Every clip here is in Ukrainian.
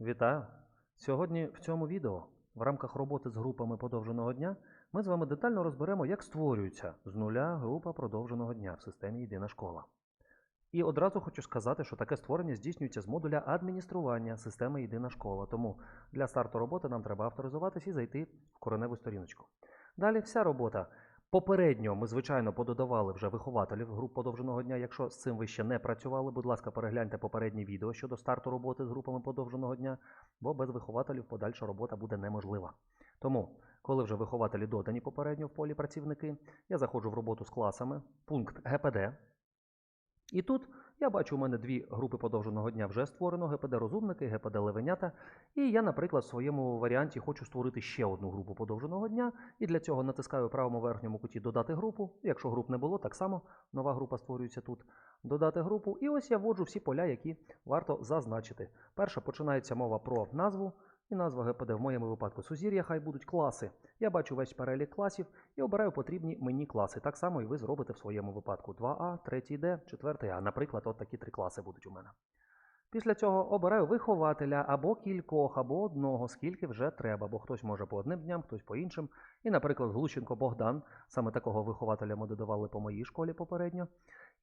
Вітаю! Сьогодні в цьому відео в рамках роботи з групами подовженого дня ми з вами детально розберемо, як створюється з нуля група продовженого дня в системі Єдина школа. І одразу хочу сказати, що таке створення здійснюється з модуля адміністрування системи Єдина школа. Тому для старту роботи нам треба авторизуватись і зайти в кореневу сторіночку. Далі вся робота. Попередньо ми, звичайно, пододавали вже вихователів груп подовженого дня. Якщо з цим ви ще не працювали, будь ласка, перегляньте попереднє відео щодо старту роботи з групами подовженого дня, бо без вихователів подальша робота буде неможлива. Тому, коли вже вихователі додані попередньо в полі працівники, я заходжу в роботу з класами, пункт ГПД. І тут я бачу, у мене дві групи подовженого дня вже створено: ГПД розумники, ГПД левенята. І я, наприклад, в своєму варіанті хочу створити ще одну групу подовженого дня. І для цього натискаю в правому верхньому куті Додати групу. Якщо груп не було, так само нова група створюється тут. Додати групу. І ось я вводжу всі поля, які варто зазначити. Перше починається мова про назву. І назва ГПД в моєму випадку сузір'я, хай будуть класи. Я бачу весь перелік класів і обираю потрібні мені класи. Так само і ви зробите в своєму випадку 2А, 3D, 4А. Наприклад, от такі три класи будуть у мене. Після цього обираю вихователя або кількох, або одного, скільки вже треба, бо хтось може по одним дням, хтось по іншим. І, наприклад, Глущенко Богдан, саме такого вихователя ми додавали по моїй школі попередньо.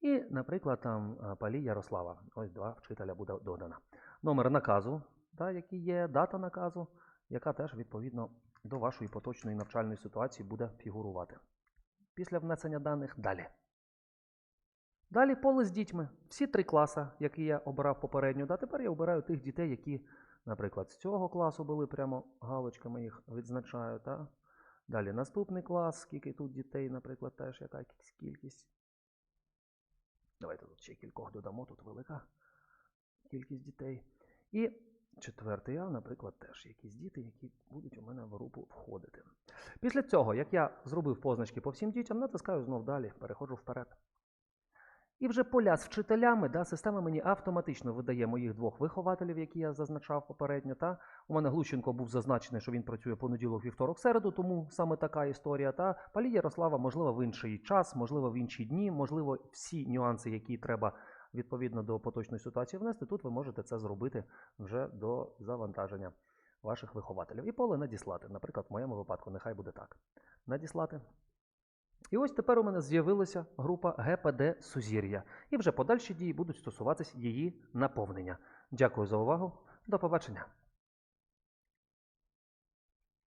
І, наприклад, там е, Палій Ярослава. Ось два вчителя буде додано. Номер наказу, та, який є, дата наказу, яка теж відповідно до вашої поточної навчальної ситуації буде фігурувати. Після внесення даних далі. Далі поле з дітьми. Всі три класи, які я обирав попередньо. Да, тепер я обираю тих дітей, які, наприклад, з цього класу були прямо галочками їх відзначаю. Та? Далі наступний клас, скільки тут дітей, наприклад, теж яка кількість. Давайте тут ще кількох додамо, тут велика кількість дітей. І четвертий А, наприклад, теж якісь діти, які будуть у мене в групу входити. Після цього, як я зробив позначки по всім дітям, натискаю знов далі, переходжу вперед. І вже поля з вчителями, да, система мені автоматично видає моїх двох вихователів, які я зазначав попередньо. Та? У мене Глущенко був зазначений, що він працює понеділок, вівторок, середу, тому саме така історія. Та Палі Ярослава, можливо, в інший час, можливо, в інші дні, можливо, всі нюанси, які треба відповідно до поточної ситуації внести, тут ви можете це зробити вже до завантаження ваших вихователів. І поле надіслати. Наприклад, в моєму випадку, нехай буде так. Надіслати. І ось тепер у мене з'явилася група ГПД Сузір'я. І вже подальші дії будуть стосуватись її наповнення. Дякую за увагу. До побачення.